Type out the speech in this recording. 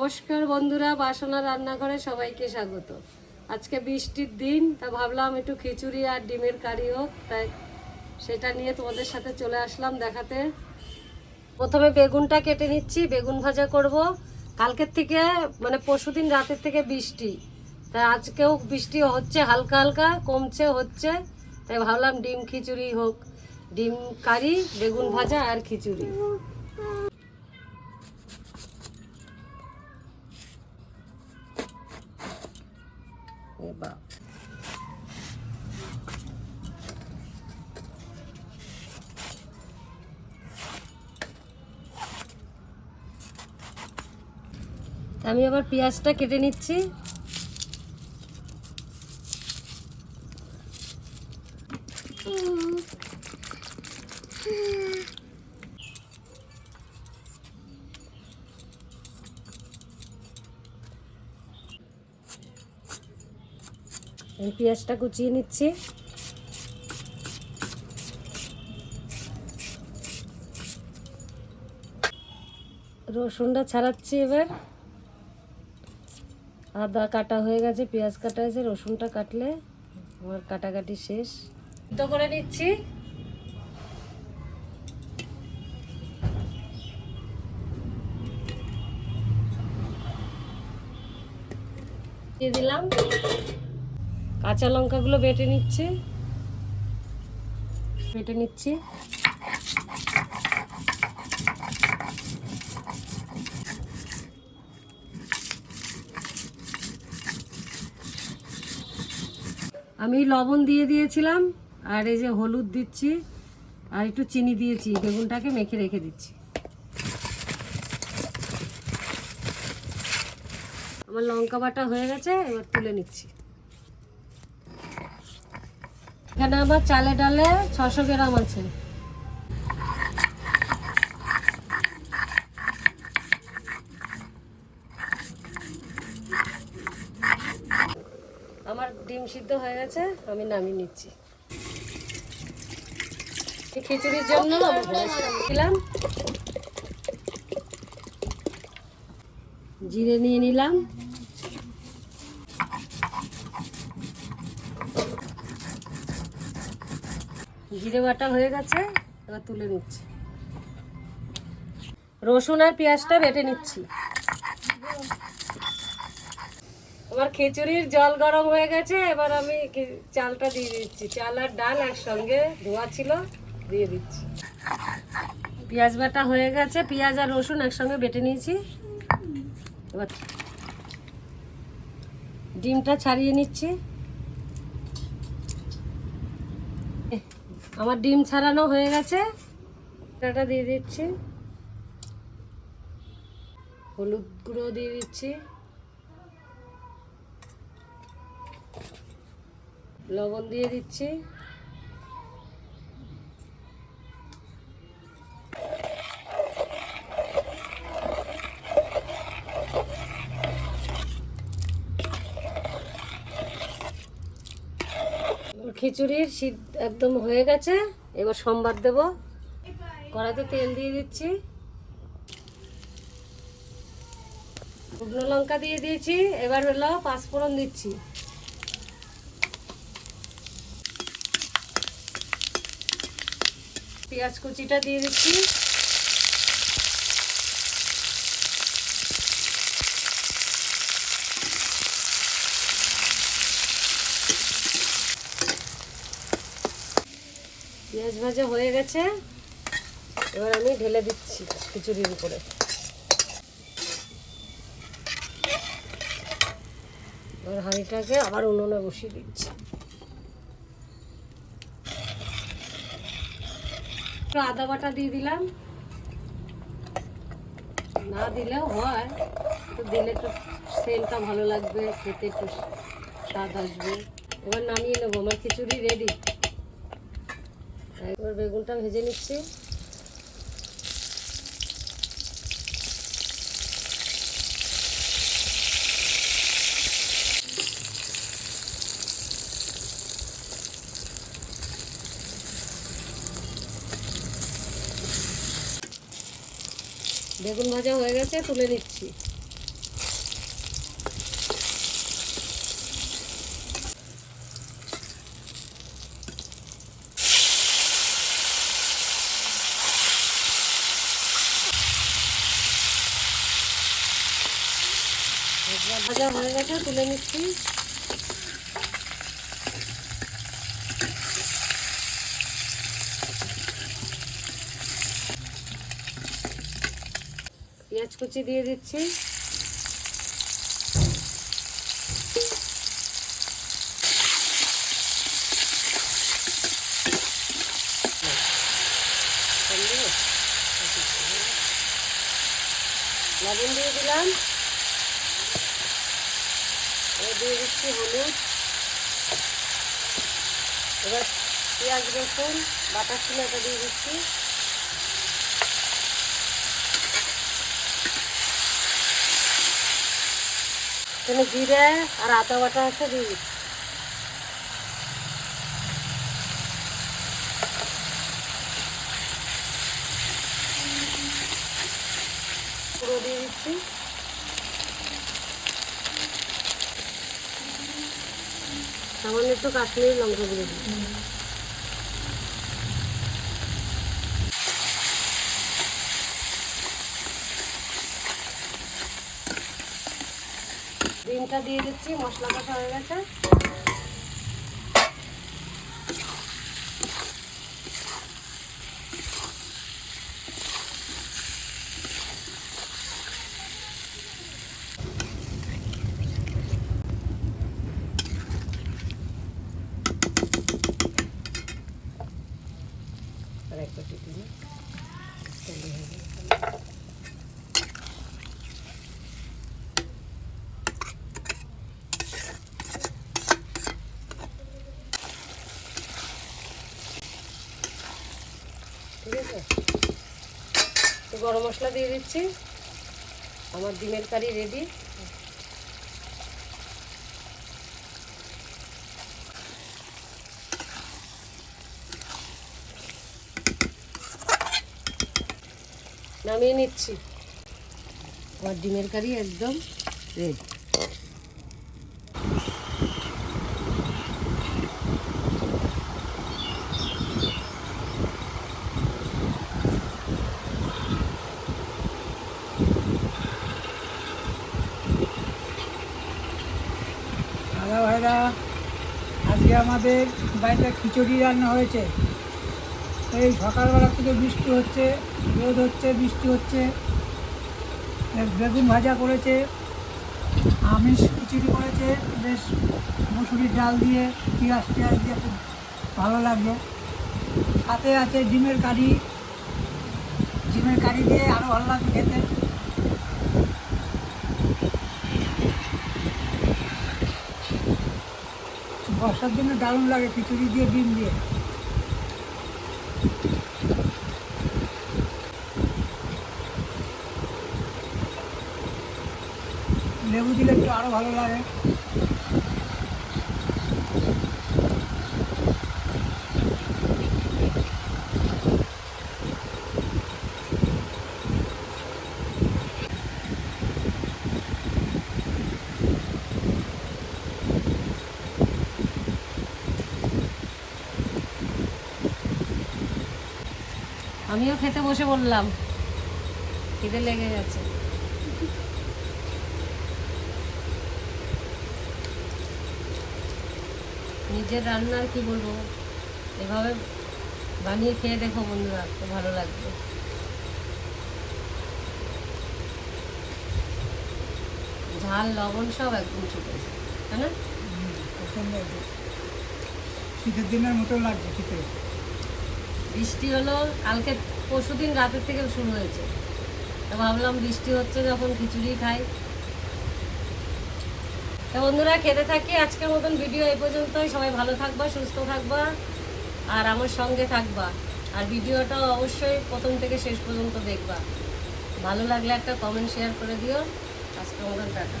নমস্কার বন্ধুরা, বাসনা রান্নাঘরে সবাইকে স্বাগত। আজকে বৃষ্টির দিন, তা ভাবলাম একটু খিচুড়ি আর ডিমের কারি হোক, তাই সেটা নিয়ে তোমাদের সাথে চলে আসলাম দেখাতে। প্রথমে বেগুনটা কেটে নিচ্ছি, বেগুন ভাজা করব। কালকের থেকে মানে পরশুদিন রাতের থেকে বৃষ্টি, তাই আজকেও বৃষ্টি হচ্ছে, হালকা হালকা কমছে, হচ্ছে, তাই ভাবলাম ডিম খিচুড়ি হোক। ডিম কারি, বেগুন ভাজা আর খিচুড়ি। আমি আবার পেঁয়াজটা কেটে নিচ্ছি। আমি পেঁয়াজটা কুচিয়ে নিচ্ছি। রসুনটা ছাড়াচ্ছি এবার। আদা কাটা হয়ে গেছে, পেঁয়াজ কাটা হয়েছে, রসুনটা কাটলে আমার কাটাকাটি শেষ। সিদ্ধ করে নিচ্ছি। দিয়ে দিলাম। কাঁচা লঙ্কাগুলো বেটে নিচ্ছি। বেটে নিচ্ছি। আমি লবণ দিয়ে দিয়েছিলাম, আর এই যে হলুদ দিচ্ছি, আর একটু চিনি দিয়েছি, বেগুনটাকে মেখে রেখে দিচ্ছি। আমার লঙ্কা বাটা হয়ে গেছে, এবার তুলে নিচ্ছি। এখানে আমার চালে ডালে ছশো গ্রাম আছে আমার ডিম সিদ্ধ হয়ে গেছে, আমি নামিয়ে নিচ্ছি। খিচুড়ির জন্য দিলাম জিরে নিয়ে নিলাম। জিরে বাটা হয়ে গেছে, এবার তুলে নিচ্ছি। রসুন আর পেঁয়াজটা বেটে নিচ্ছি। আমার খিচুড়ির জল গরম হয়ে গেছে, এবার আমি চালটা দিয়ে দিচ্ছি। চাল আর ডাল একসঙ্গে ধোয়া ছিল, দিয়ে দিচ্ছি। পেঁয়াজ বাটা হয়ে গেছে, পেঁয়াজ আর রসুন একসঙ্গে বেটে নিয়েছি। এবার ডিমটা ছাড়িয়ে নিচ্ছি। আমার ডিম ছাড়ানো হয়ে গেছে। দিয়ে দিচ্ছি। হলুদ গুঁড়ো দিয়ে দিচ্ছি। লবণ দিয়ে দিচ্ছি। খিচুড়ির শীত একদম হয়ে গেছে, এবার সোমবার দেব। কড়াইতে তেল দিয়ে দিচ্ছি। শুকনো লঙ্কা দিয়ে দিয়েছি, এবার হলো পাঁচফোড়ন দিচ্ছি। পেঁয়াজ কুচিটা দিয়ে দিচ্ছি। পেঁয়াজ ভাজা হয়ে গেছে। এবার আমি ঢেলে দিচ্ছি খিচুড়ির উপরে। এবার হাঁড়িটাকে আবার উনুনে বসিয়ে দিচ্ছি। আদা বাটা দিয়ে দিলাম। না দিলেও হয় তো দিলে তো সেলটা ভালো লাগবে, খেতে একটু স্বাদ আসবে। এবার নামিয়ে নেব, আমার খিচুড়ি রেডি এবার বেগুনটা ভেজে নিচ্ছি। বেগুন ভাজা হয়ে গেছে তুলে নিচ্ছি। ভাজা হয়ে গেছে তুলে নিচ্ছি। কুচি দিয়ে দিচ্ছি। লবণ দিয়ে দিলাম। দিয়ে দিচ্ছি হলুদ। এবার পেঁয়াজ রসুন, বাটার ছিল দিয়ে দিচ্ছি। এখানে জিরে আর আদা বাটা আছে দিয়ে দিচ্ছি পুরো দিয়ে দিচ্ছি। সামান্য একটু কাশ্মীরি লঙ্কা গুঁড়ো দিচ্ছি। ডিমটা দিয়ে দিচ্ছি মশলা কষা হয়ে গেছে আর এক বাটি দিন ঠিক আছে গরম মশলা দিয়ে দিচ্ছি। আমার ডিমের কারি রেডি নামিয়ে নিচ্ছি। আমার ডিমের কারি একদম রেডি আমাদের বাড়িতে খিচুড়ি রান্না হয়েছে। এই সকালবেলা থেকে বৃষ্টি হচ্ছে, রোদ হচ্ছে, বৃষ্টি হচ্ছে। বেগুন ভাজা করেছে, আমিষ খিচুড়ি করেছে, বেশ মুসুরির ডাল দিয়ে, পেঁয়াজ টিয়াজ দিয়ে খুব ভালো লাগল। সাথে আছে ডিমের কারি। ডিমের কারি দিয়ে আরও ভালো লাগবে খেতে। বর্ষার জন্য দারুণ লাগে খিচুড়ি দিয়ে ডিম দিয়ে। লেবু দিলে একটু আরও ভালো লাগে। আমিও খেতে বসে বললাম। খিদে লেগে গেছে। নিজের রান্নার কি বলব? এভাবে বানিয়ে খেয়ে দেখো বন্ধুরা তো ভালো লাগবে। ঝাল, লবণ সব একদম ঠিক আছে, তাই না? শীতের দিনের মতো লাগবে শীতে বৃষ্টি হলো, কালকে পরশু দিন রাতের থেকে শুরু হয়েছে। তো ভাবলাম বৃষ্টি হচ্ছে যখন খিচুড়ি খাই। তো বন্ধুরা, খেতে থাকি, আজকের মতন ভিডিও এই পর্যন্তই। সবাই ভালো থাকবা, সুস্থ থাকবা, আর আমার সঙ্গে থাকবা। আর ভিডিওটা অবশ্যই প্রথম থেকে শেষ পর্যন্ত দেখবা। ভালো লাগলে একটা কমেন্ট শেয়ার করে দিও। আজকের মতন টাটা।